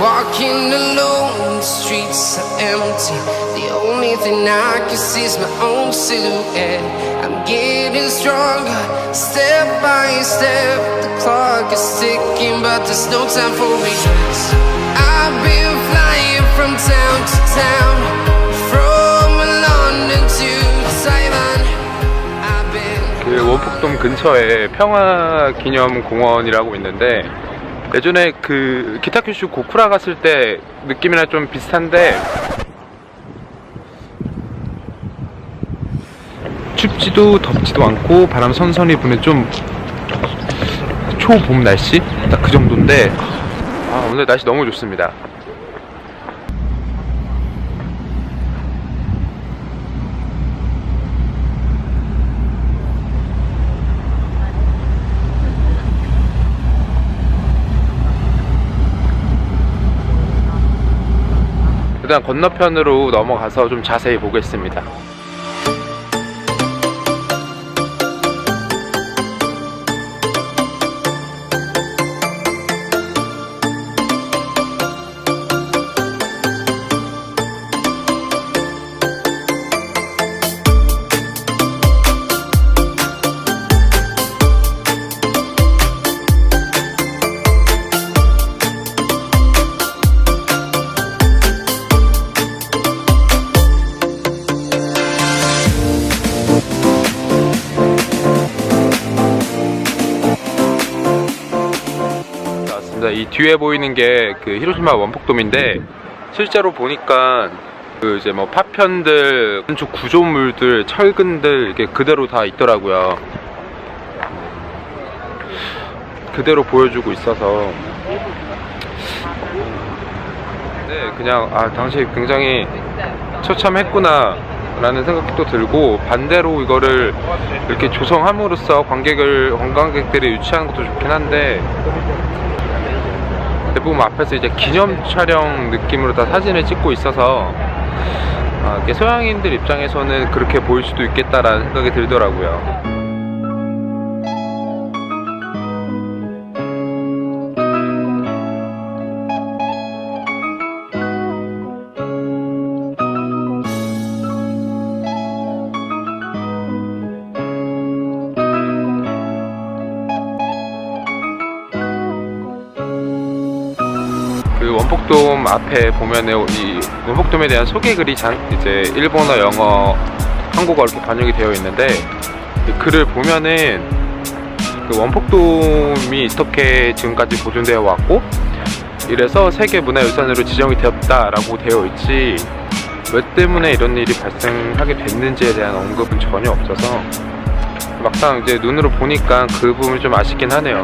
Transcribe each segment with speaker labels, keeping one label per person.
Speaker 1: Walking alone, the streets are empty. The only thing I can see is my own silhouette. I'm getting stronger, step by step. The clock is ticking, but there's no time for regrets. I've been flying from town to town, from London to Taiwan. I've been.
Speaker 2: 그 원폭돔 근처에 평화기념공원이라고 있는데 예전에 그 기타큐슈 고쿠라 갔을 때 느낌이랑 좀 비슷한데 춥지도 덥지도 않고 바람 선선히 부는 좀 초봄 날씨 딱 그 정도인데 아 오늘 날씨 너무 좋습니다. 일단 건너편으로 넘어가서 좀 자세히 보겠습니다. 이 뒤에 보이는 게 그 히로시마 원폭돔인데 실제로 보니까 그 이제 뭐 파편들, 건축 구조물들, 철근들 이게 그대로 다 있더라고요. 그대로 보여주고 있어서 네, 그냥 아 당시 굉장히 처참했구나 라는 생각이 또 들고 반대로 이거를 이렇게 조성함으로써 관객을 관광객들이 유치하는 것도 좋긴 한데 대부분 앞에서 이제 기념 촬영 느낌으로 다 사진을 찍고 있어서 아, 이게 서양인들 입장에서는 그렇게 보일 수도 있겠다라는 생각이 들더라고요. 그 원폭돔 앞에 보면은 이 원폭돔에 대한 소개글이 장, 이제 일본어, 영어, 한국어 이렇게 번역이 되어 있는데 그 글을 보면은 그 원폭돔이 어떻게 지금까지 보존되어 왔고 이래서 세계 문화유산으로 지정이 되었다라고 되어 있지 왜 때문에 이런 일이 발생하게 됐는지에 대한 언급은 전혀 없어서 막상 이제 눈으로 보니까 그 부분이 좀 아쉽긴 하네요.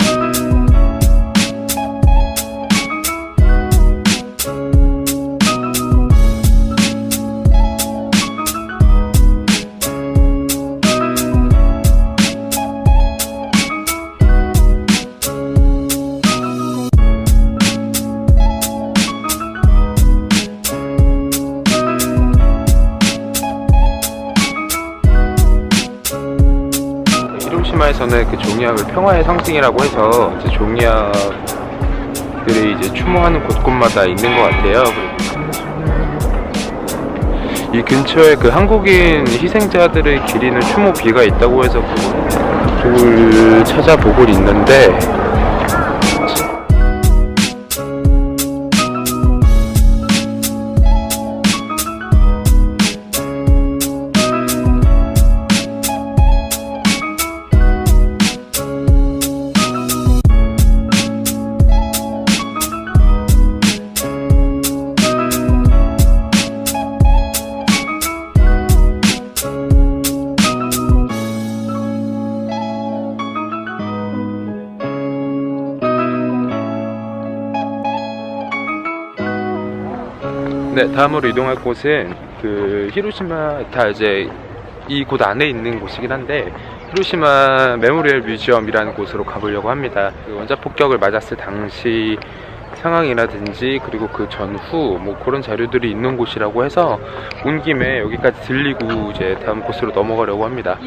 Speaker 2: 히로시마에서는 그 종이학을 평화의 상징이라고 해서 이제 종이학들이 이제 추모하는 곳곳마다 있는 것 같아요. 이 근처에 그 한국인 희생자들을 기리는 추모비가 있다고 해서 그걸 찾아보고 있는데 네, 다음으로 이동할 곳은 그 히로시마 다 이제 이 곳 안에 있는 곳이긴 한데 히로시마 메모리얼 뮤지엄이라는 곳으로 가보려고 합니다. 그 원자 폭격을 맞았을 당시 상황이라든지 그리고 그 전후 뭐 그런 자료들이 있는 곳이라고 해서 온 김에 여기까지 들리고 이제 다음 곳으로 넘어가려고 합니다.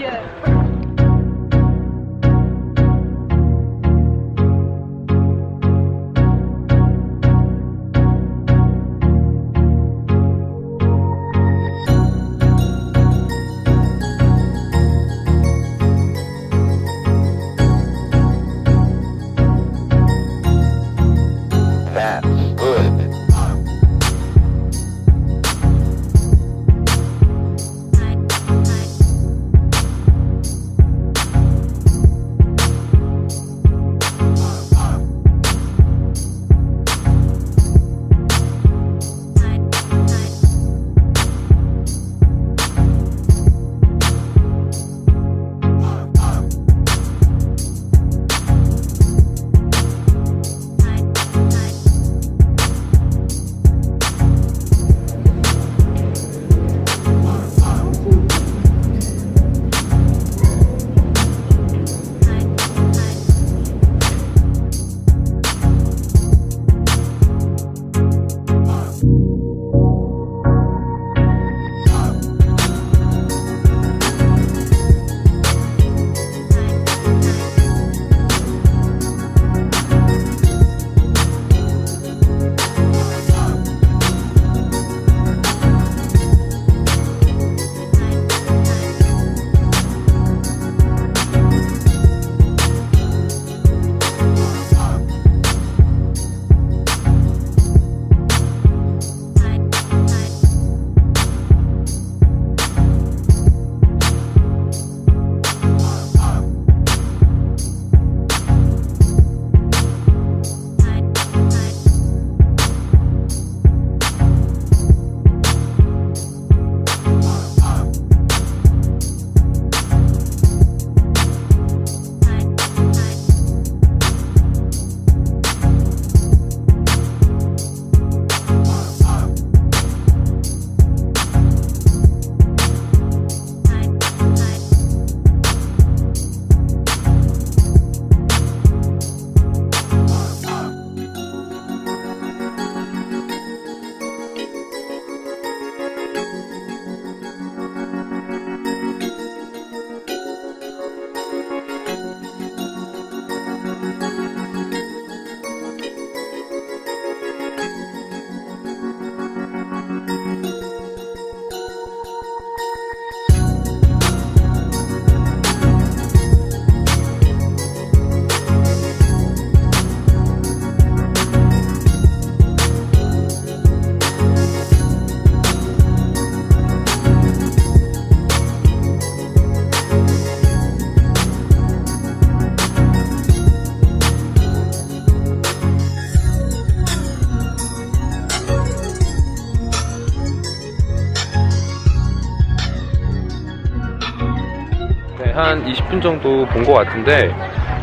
Speaker 2: 20분 정도 본 것 같은데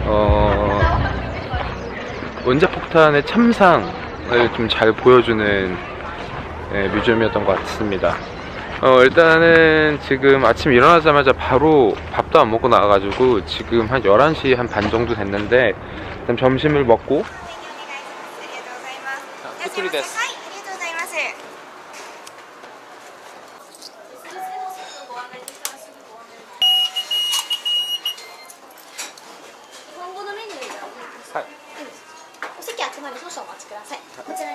Speaker 2: 어, 원자폭탄의 참상을 좀 잘 보여주는 예, 뮤지엄이었던 것 같습니다. 어, 일단은 지금 아침 일어나자마자 바로 밥도 안 먹고 나와가지고 지금 한 11시 한 반 정도 됐는데 점심을 먹고
Speaker 3: あください。こちら